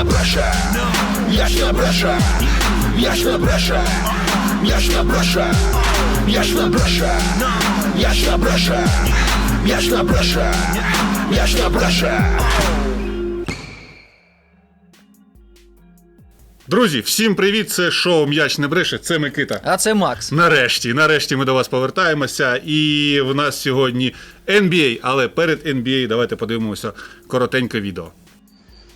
не бреше, м'яч не бреше, м'яч не бреше, м'яч не бреше, м'яч не бреше, м'яч не бреше. Друзі, всім привіт! Це шоу М'яч не бреше. Це Микита. А це Макс. Нарешті, нарешті ми до вас повертаємося. І в нас сьогодні NBA, але перед NBA давайте подивимося коротеньке відео.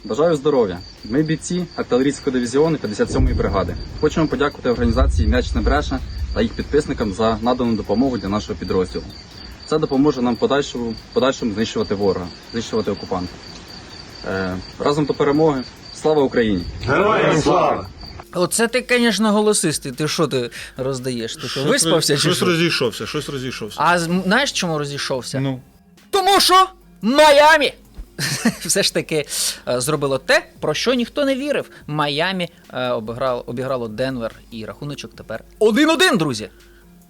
Бажаю здоров'я. Ми бійці артилерійського дивізіону 57-ї бригади. Хочемо подякувати організації М'яч не бреше та їх підписникам за надану допомогу для нашого підрозділу. Це допоможе нам подальшому, подальшому знищувати ворога, знищувати окупанта. Е, разом до перемоги. Слава Україні! Героям слава! Оце ти, звісно, голосистий. Ти що ти роздаєш? Ти що, виспався чи щось що? розійшовся, щось розійшовся. А з- знаєш, чому розійшовся? Ну, Тому що Майамі все ж таки е, зробило те, про що ніхто не вірив. Майамі е, обіграло, обіграло Денвер і рахуночок тепер 1-1, друзі.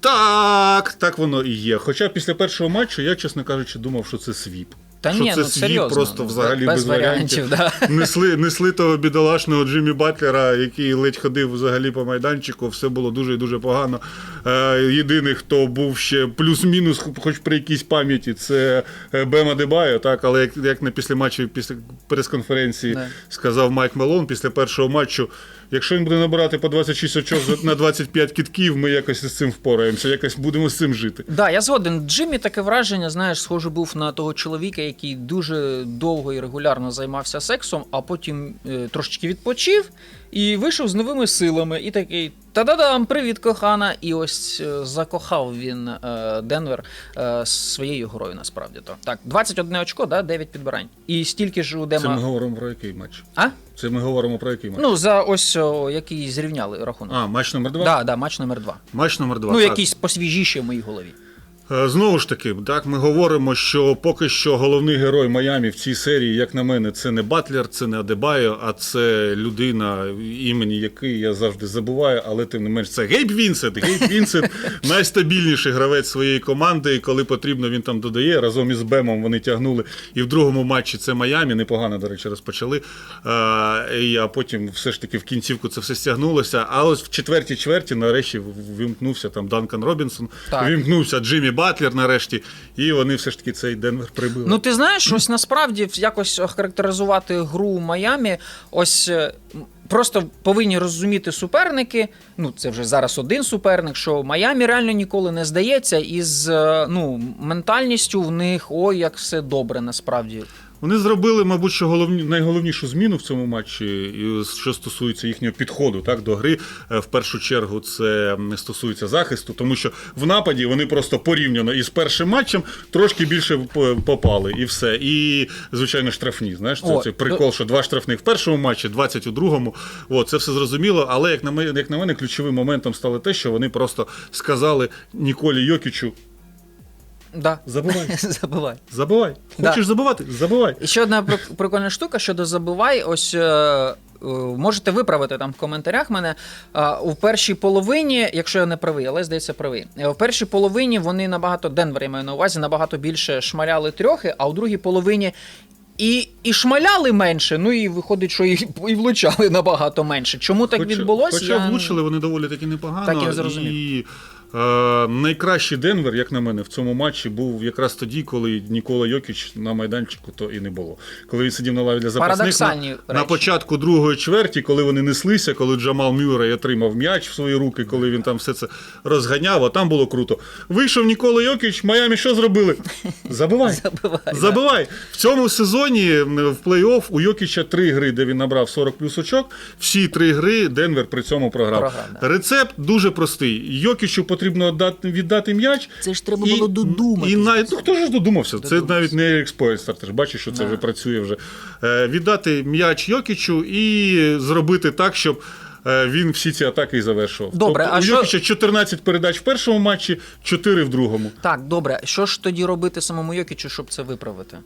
так, так воно і є. Хоча після першого матчу я, чесно кажучи, думав, що це свіп. Та що ні, це ну свіп серйозно. просто ну, взагалі без, без варіантів. Да. Несли, несли того бідолашного Джиммі Батлера, який ледь ходив взагалі по майданчику. Все було дуже і дуже погано. Е, єдиний, хто був ще плюс-мінус, хоч при якійсь пам'яті, це е, Бема Дебайо, так, але як, як на після матчу, після прес-конференції Да. сказав Майк Мелон після першого матчу. Якщо він буде набирати по 26 очок на 25 кітків, ми якось з цим впораємося, якось будемо з цим жити. Да, я згоден. Джиммі таке враження, знаєш, схоже був на того чоловіка, який дуже довго і регулярно займався сексом, а потім е, трошечки відпочив і вийшов з новими силами. І такий та-да-дам, привіт, кохана! І ось е, закохав він е, Денвер е, своєю грою, насправді то. Так, 21 очко, да, 9 підбирань. І стільки ж у Це ми говоримо про який матч? А? Це ми говоримо про який матч? Ну, за ось о, який зрівняли рахунок. А, матч номер два? Да, да, матч номер 2 Матч номер два. Ну, так. якийсь посвіжіший в моїй голові. Е, Знову ж таки, так ми говоримо, що поки що головний герой Майамі в цій серії, як на мене, це не Батлер, це не Адебайо, а це людина, імені якої я завжди забуваю, але тим не менш це Гейб Вінсент. Гейб Вінсент найстабільніший гравець своєї команди. І коли потрібно, він там додає. Разом із Бемом вони тягнули. І в другому матчі це Майамі. Непогано, до речі, розпочали. Е, а потім все ж таки в кінцівку це все стягнулося. А ось в четвертій чверті нарешті вимкнувся там Данкан Робінсон. Так. Вімкнувся Джиммі Батлер нарешті, і вони все ж таки цей Денвер прибили. Ну, ти знаєш, ось насправді якось охарактеризувати гру Майамі, ось. е, Просто повинні розуміти суперники. Ну, це вже зараз один суперник, що Майамі реально ніколи не здається, і з е, ну, ментальністю в них ой, як все добре насправді. Вони зробили, мабуть, що головні, найголовнішу зміну в цьому матчі, що стосується їхнього підходу так, до гри. Е, В першу чергу це стосується захисту, тому що в нападі вони просто порівняно із першим матчем трошки більше попали, і все. І, звичайно, штрафні. Знаєш, це О, цей прикол, що два штрафних в першому матчі, 20 у другому. О, це все зрозуміло. Але як на мене, як на мене, ключовим моментом стало те, що вони просто сказали Ніколі Йокічу: Да. забувай, Забивай. забувай. Да. Хочеш забувати? Забувай. І ще одна прик- прикольна штука щодо забивай. Ось е, е, можете виправити там в коментарях мене. Е, у першій половині, якщо я не правий, але здається правий. е, В першій половині вони набагато Денвер, я маю на увазі, набагато більше шмаляли трьохи, а у другій половині. І, і шмаляли менше, ну і виходить, що і, і влучали набагато менше. Чому так Хоча- відбулося? Хоча я... влучили вони доволі таки непогано. Так, я зрозумів. І е, найкращий Денвер, як на мене, в цьому матчі був якраз тоді, коли Нікола Йокіч на майданчику то і не було. Коли він сидів на лаві для запасних на, на початку другої чверті, коли вони неслися, коли Джамал Мюррей отримав м'яч в свої руки, коли він там все це розганяв, а там було круто. Вийшов Нікола Йокіч, Майамі що зробили? Забивай. Забивай. Забивай. В цьому сезоні в плей-офф у Йокіча три гри, де він набрав 40 плюс очок. Всі три гри Денвер при цьому програв. Да. Рецепт дуже простий. Йокічу потрібно віддати, віддати м'яч. Це ж треба було додуматись. І навіть, ну, хто ж додумався? Це навіть не Ерік Спойлстер, ти ж бачиш, що це Да. вже працює вже. Е, віддати м'яч Йокічу і зробити так, щоб. е, Він всі ці атаки і завершував. Добре, тобто, а у що- Йокіча 14 передач в першому матчі, 4 в другому. Так, добре. Що ж тоді робити самому Йокічу, щоб це виправити?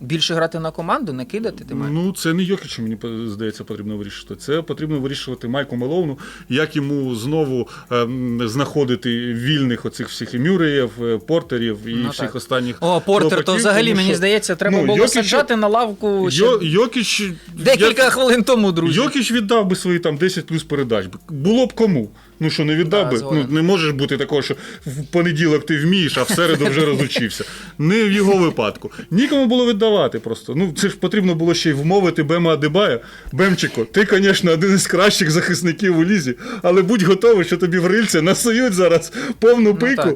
Більше грати на команду, не кидати ти маєш. Ну, це не Йокічу, мені здається, потрібно вирішити. Це потрібно вирішувати Майку Меловну, як йому знову ем, знаходити вільних оцих всіх і Мюреїв, е, портерів і Ну, всіх так. останніх. О, Портер, то взагалі, тому мені що, здається, треба ну, було Йокіча- саджати на лавку ще Йо, Йокіч, декілька я- хвилин тому, друзі. Йокіч віддав би свої там 10 плюс передач. Було б кому. Ну що, не віддав Да, би? Ну, не можеш бути такого, що в понеділок ти вмієш, а в середу вже розучився. Не в його випадку. Нікому було віддавати просто. Ну, це ж потрібно було ще й вмовити Бема Адебая. Бемчико, ти, звісно, один із кращих захисників у лізі, але будь готовий, що тобі в рильця насують зараз повну пику. так.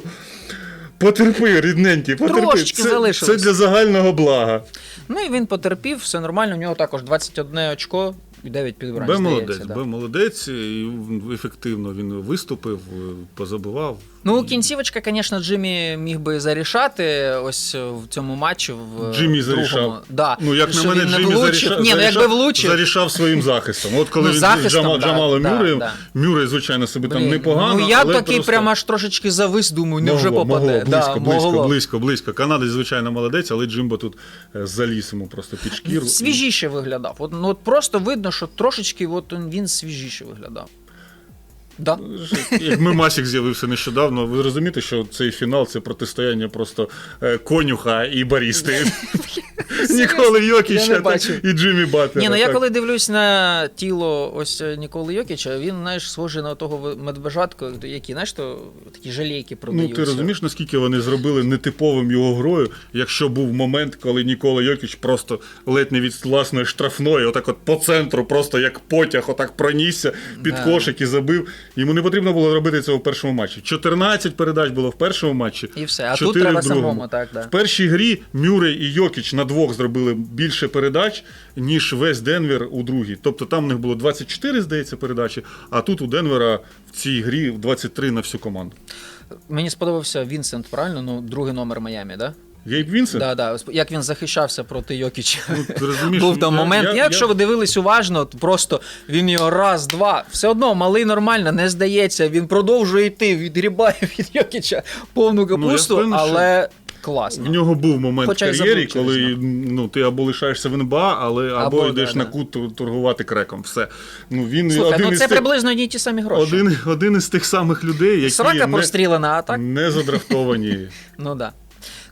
Потерпи, рідненький, потерпи. Трошечки це, залишилось. це для загального блага. Ну і він потерпів, все нормально. У нього також 21 очко 9 підбирань. Б здається, молодець, да. Б молодець, і ефективно він виступив, позабував. позабивав. Ну, кінцівочка, звісно, Джиммі міг би зарішати ось в цьому матчі. В Джиммі другому. зарішав. Да. Ну, як Що на мене, він не Джиммі влучив. зарішав, Ні, ну якби влучив. зарішав своїм захистом. От коли Ну, він захистом, Джама, да, Джамалом да, Мюреєм, да. Мюррей, звичайно, собі там Блін, непогано. Ну я але такий просто... прямо аж трошечки завис, думаю, не вже Могло, попаде. могло, близько, да, близько, могло. близько, близько. Канадець, звичайно, молодець, але Джимбо тут е, заліз йому просто під шкіру. Свіжіше виглядав. От, ну, от просто видно, що трошечки от він свіжіше виглядав. Да. Як Мемасік з'явився нещодавно, ви розумієте, що цей фінал це протистояння просто е, конюха і барісти. Ніколи Йокіча і Джиммі Батлера. Ні, ну я так. коли дивлюсь на тіло ось е, Ніколи Йокіча, він, знаєш, схожий на того медвежатку, які, знаєш, то такі жалейки Ну, ти розумієш, наскільки вони зробили нетиповим його грою, якщо був момент, коли Нікола Йокіч просто ледь не від власної штрафної, отак от по центру, просто як потяг, отак пронісся під Да. кошик і забив. Йому не потрібно було робити цього в першому матчі. 14 передач було в першому матчі. І все. А тут треба в другому. самому, так, да. В першій грі Мюррей і Йокіч на двох зробили більше передач, ніж весь Денвер у другій. Тобто там в них було 24, здається, передачі, а тут у Денвера в цій грі 23 на всю команду. Мені сподобався Вінсент, правильно? Ну, другий номер Майамі, да? Гейб Вінсент? Да, да. Як він захищався проти Йокіча. Ну, ти розумієш, Був там я- момент. я- Якщо я- ви дивились уважно, то просто він його раз, два. Все одно малий нормально, не здається. Він продовжує йти, відгрібає від Йокіча повну капусту, впевнений, що але В нього був момент Хоча в кар'єрі, коли ну, ти або лишаєшся в НБА, але, або, Або, йдеш да, на кут торгувати креком. Все. Ну, він Слухай, один, ну це тих, приблизно одні ті самі гроші. один, один із тих самих людей, які Срака не, прострілена, а так? не задрафтовані. Ну да.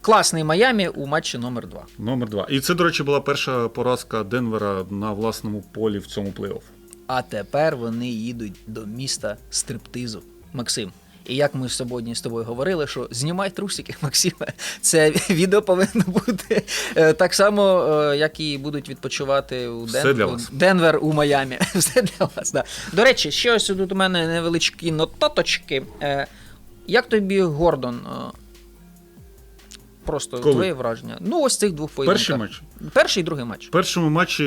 Класний Майамі у матчі номер 2 Номер два. І це, до речі, була перша поразка Денвера на власному полі в цьому плей-офф. А тепер вони їдуть до міста стриптизу. Максим. І як ми сьогодні з тобою говорили, що знімай трусики, Максиме. Це відео повинно бути е, так само, е, як і будуть відпочивати у Все Ден... для вас. Денвер у Майамі. Все для вас. Да. До речі, ще ось тут у мене невеличкі нотаточки. Е, Як тобі Гордон? Просто Коли? твоє враження. Ну, ось цих двох поєдинках. Перший матч. Перший і другий матч. В першому матчі,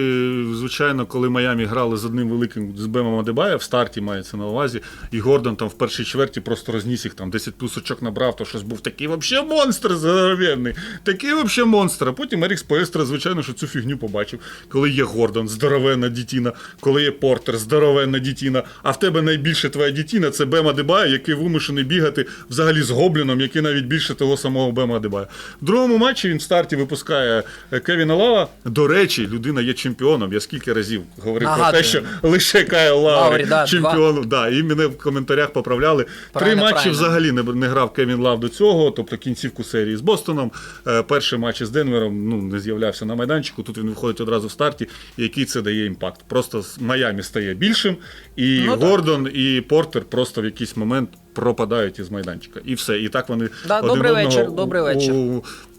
звичайно, коли Майамі грали з одним великим з Бемом Адебая, в старті мається на увазі, і Гордон там в першій чверті просто розніс їх там 10 плюс очок набрав, то щось був такий вообще монстр здоровенний, такий вообще монстр. А потім Ерік Споестра, звичайно, що цю фігню побачив, коли є Гордон, здоровенна дітіна, коли є Портер, здоровенна дітіна, а в тебе найбільше твоя дітіна це Бем Адебая, який вимушений бігати взагалі з гобліном, який навіть більше того самого Бема Адебая. В другому матчі він в старті випускає е, Кевіна Лава. До речі, людина є чемпіоном. Я скільки разів говорив про те, що лише Кайл Лаурі да, чемпіон. Да, і мене в коментарях поправляли. Правильно, Три матчі правильно. взагалі не, не грав Кевін Лав до цього, тобто кінцівку серії з Бостоном. Е, перший матч з Денвером ну, не з'являвся на майданчику. Тут він виходить одразу в старті. І який це дає імпакт? Просто Майамі стає більшим, і Ну, так. Гордон і Портер просто в якийсь момент. Пропадають із майданчика. І все. І так вони Да, один добрий одного вечір, добрий вечір.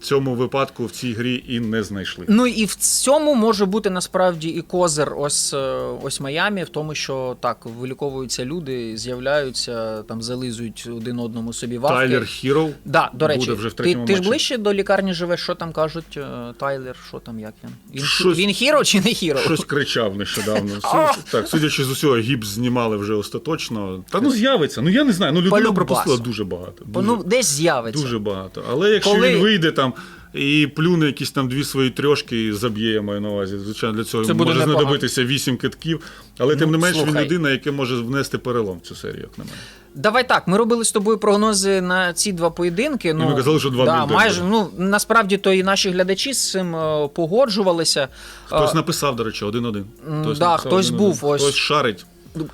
Цьому випадку в цій грі і не знайшли. Ну і в цьому може бути насправді і козир ось, е, ось Майамі, в тому, що так, виліковуються люди, з'являються, там зализують один одному собі вавки. Тайлер Хіроу Да, до речі, буде вже в ти, третьому ти ж ближче до лікарні живеш, що там кажуть е, Тайлер, що там, як він? Він, Щось- він хіро чи не хіро? Щось кричав нещодавно. Так, судячи з усього, гіпс знімали вже остаточно. Та ну з'явиться. Ну я не знаю. Ну людина пропустила дуже багато. Дуже, ну, десь з'явиться. дуже багато. Але якщо Коли- він вийде там і плюне якісь там дві свої трьошки і заб'є, я маю на увазі. Звичайно, для цього Це буде може непогано. знадобитися вісім китків, але тим Ну, не менш він слухай. людина, яка може внести перелом в цю серію, як на мене. Давай так, ми робили з тобою прогнози на ці два поєдинки. Ну, ми казали, що 2-0 да, Денвер. майже, ну, насправді то і наші глядачі з цим е, погоджувалися. Хтось Е, написав, до речі, один-один. М, да, хтось був, ось. Хтось шарить.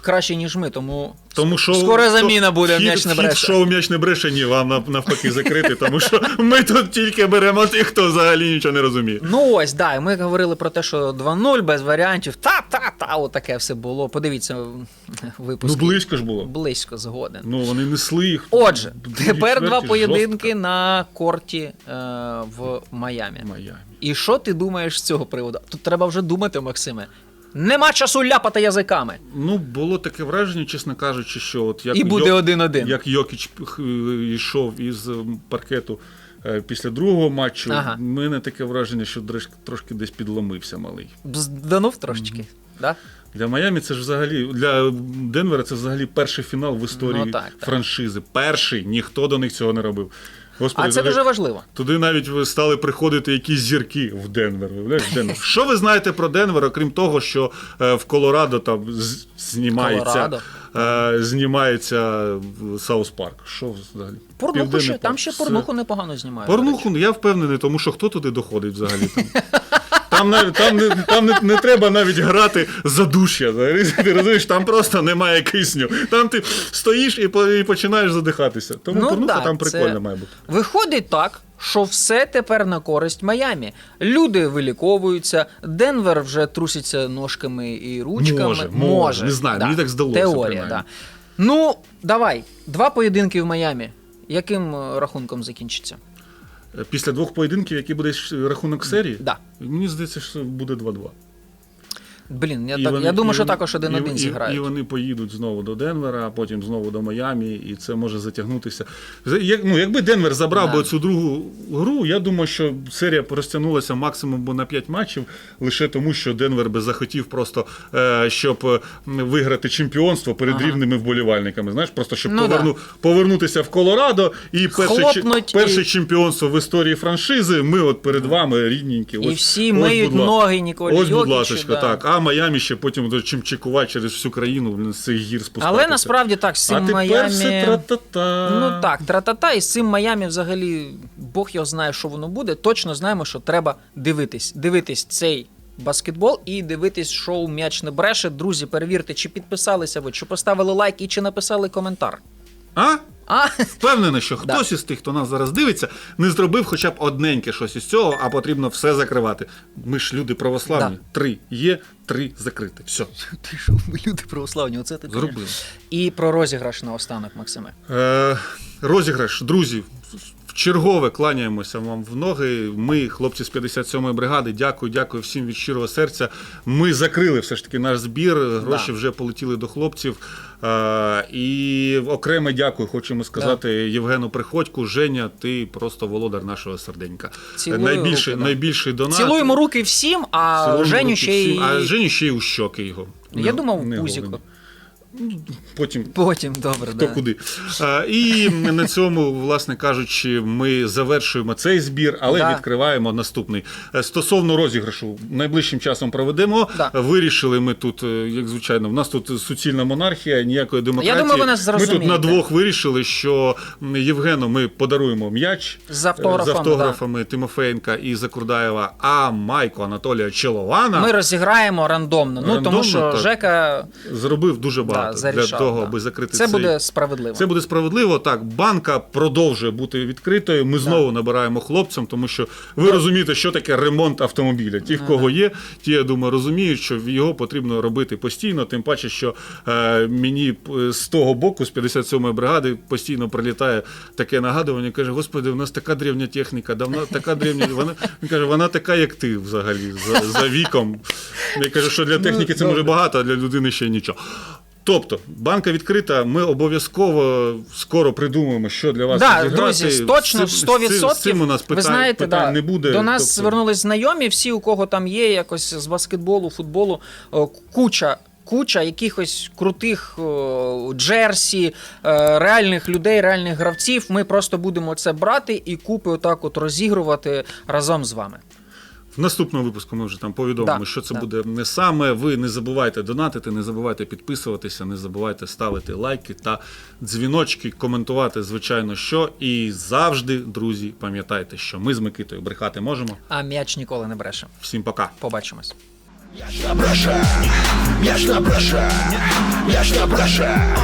Краще, ніж ми, тому, Тому що скоро заміна буде, вхід- м'яч не бреше. шоу м'яч не бреше, ні, вам навпаки закрити, тому що ми тут тільки беремо тих, хто взагалі нічого не розуміє. Ну ось, да, і ми говорили про те, що 2-0 без варіантів. Та-та-та, отаке все було. Подивіться м, Ну близько ж було. Близько згоден. Ну вони несли їх. Отже, тепер два поєдинки жорстко. на корті е, в Майамі. Майамі. І що ти думаєш з цього приводу? Тут треба вже думати, Максиме. Нема часу ляпати язиками. Ну, було таке враження, чесно кажучи, що от як І буде Йок- один-один. Як Йокіч х, йшов із паркету е, після другого матчу, Ага. в мене таке враження, що трошки десь підломився малий. Зданув трошечки. Да? Для Майамі це ж взагалі для Денвера це взагалі перший фінал в історії Ну, так, так. франшизи. Перший ніхто до них цього не робив. Господи, А це туди, дуже важливо. туди навіть стали приходити якісь зірки в Денвер. Денвер. Що ви знаєте про Денвер, окрім того, що е, в Колорадо там знімається, Колорадо. е, знімається Саус Парк. Що взагалі? Порнуху ще, там ще порнуху непогано знімають. Порнуху, я впевнений, тому що хто туди доходить взагалі там. Там, навіть, там, не, там не, не треба навіть грати задуш'я. Ти розумієш, там просто немає кисню. Там ти стоїш і, і починаєш задихатися. Тому Ну порнуха да, там це- прикольно має бути. Виходить так, що все тепер на користь Майамі. Люди виліковуються, Денвер вже труситься ножками і ручками. Може, може. Не знаю, мені так здалося, Теорія, да. Ну, давай, два поєдинки в Майамі. Яким е, рахунком закінчиться? Після двох поєдинків, який буде рахунок серії, Да. мені здається, що буде 2-2. Блін, я, І так, вони- я думаю, і що вони- також і- один-один і- зіграють. І вони поїдуть знову до Денвера, а потім знову до Майамі, і це може затягнутися. Як, ну, якби Денвер забрав Да. би цю другу гру, я думаю, що серія розтягнулася максимум на 5 матчів, лише тому, що Денвер би захотів просто, е, щоб е, виграти чемпіонство перед Ага. рівними вболівальниками. Знаєш, просто щоб Ну, поверну, повернутися в Колорадо і перше, перше і- чемпіонство в історії франшизи. Ми от перед вами рідненькі. І Ось- всі ось, миють ноги Ніколі Ось, будь ласка, да. так. Майамі ще потім до чимчикувати через всю країну з цих гір спускатися. Але насправді так, з цим а тепер Майамі. все тра-та-та. Ну так, тра-та-та, і з цим Майамі взагалі Бог його знає, що воно буде. Точно знаємо, що треба дивитись. Дивитись цей баскетбол і дивитись шоу М'яч не бреше. Друзі, перевірте, чи підписалися ви, чи поставили лайк і чи написали коментар. А? А? Впевнений, що Да. хтось із тих, хто нас зараз дивиться, не зробив хоча б одненьке щось із цього, а потрібно все закривати. Ми ж люди православні. Да. Три є, три закрити. Все. Ти що, ми люди православні, оце ти Зробили. І про розіграш наостанок, Максиме. Е, розіграш, друзі. Чергове кланяємося вам в ноги. Ми, хлопці з 57-ї бригади, дякую, дякую всім від щирого серця. Ми закрили все ж таки наш збір. Гроші Да. вже полетіли до хлопців. Е, і окреме дякую, хочемо сказати Євгену Приходьку. Женя, ти просто володар нашого серденька. Цілую найбільший, руки, да. найбільший донат. Цілуємо руки всім, а Цілуємо Женю руки ще й. А Женю ще й у щоки його. Я Не- думав, не пузіко. Потім Потім, добре, хто да. куди. А, і на цьому, власне кажучи, ми завершуємо цей збір, але Да. відкриваємо наступний. Е, Стосовно розіграшу, найближчим часом проведемо. Да. Вирішили ми тут, е, як звичайно, в нас тут суцільна монархія, ніякої демократії. думаю, ви нас ми тут на двох вирішили, що Євгену ми подаруємо м'яч З автографами, е, з автографами Тимофеєнка і Закурдаєва, а Майку Анатолія Челована Ми розіграємо рандомно. Ну тому що так. Жека зробив дуже да, багато для зарішав. того, да. аби закрити Це цей... буде справедливо. Це буде справедливо. Так, банка продовжує бути відкритою. Ми знову набираємо хлопцям, тому що ви розумієте, що таке ремонт автомобіля. Ті, в кого є, ті, я думаю, розуміють, що його потрібно робити постійно. Тим паче, що е, мені е, з того боку, з 57-ї бригади, постійно прилітає таке нагадування. Каже: Господи, у нас така древня техніка, давно така древня. Вона він каже, вона така, як ти взагалі, за, за віком. Я кажу, що для техніки це може багато, а для людини ще нічого. Тобто, банка відкрита, ми обов'язково скоро придумаємо, що для вас Да, друзі, точно З цим- 100%. З цим у нас питань, Ви знаєте, питань да, не буде. До нас Тобто, звернулись знайомі, всі, у кого там є якось з баскетболу, футболу, куча. куча якихось крутих о, джерсі, е, реальних людей, реальних гравців. Ми просто будемо це брати і купи отак от розігрувати разом з вами. В наступному випуску ми вже там повідомимо, Да, що це да. буде не саме. Ви не забувайте донатити, не забувайте підписуватися, не забувайте ставити лайки та дзвіночки, коментувати, звичайно, що. І завжди, друзі, пам'ятайте, що ми з Микитою брехати можемо. А м'яч ніколи не бреше. Всім пока. Побачимось. М'яч не бреше, м'яч не бреше, м'яч не бреше.